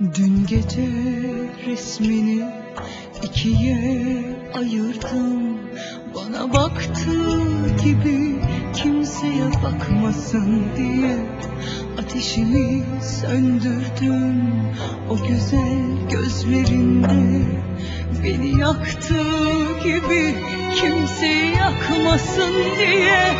Dün gece resmini ikiye ayırdım. Bana baktığı gibi kimseye bakmasın diye Ateşimi söndürdüm. O güzel gözlerinde Beni yaktığı gibi kimseyi yakmasın diye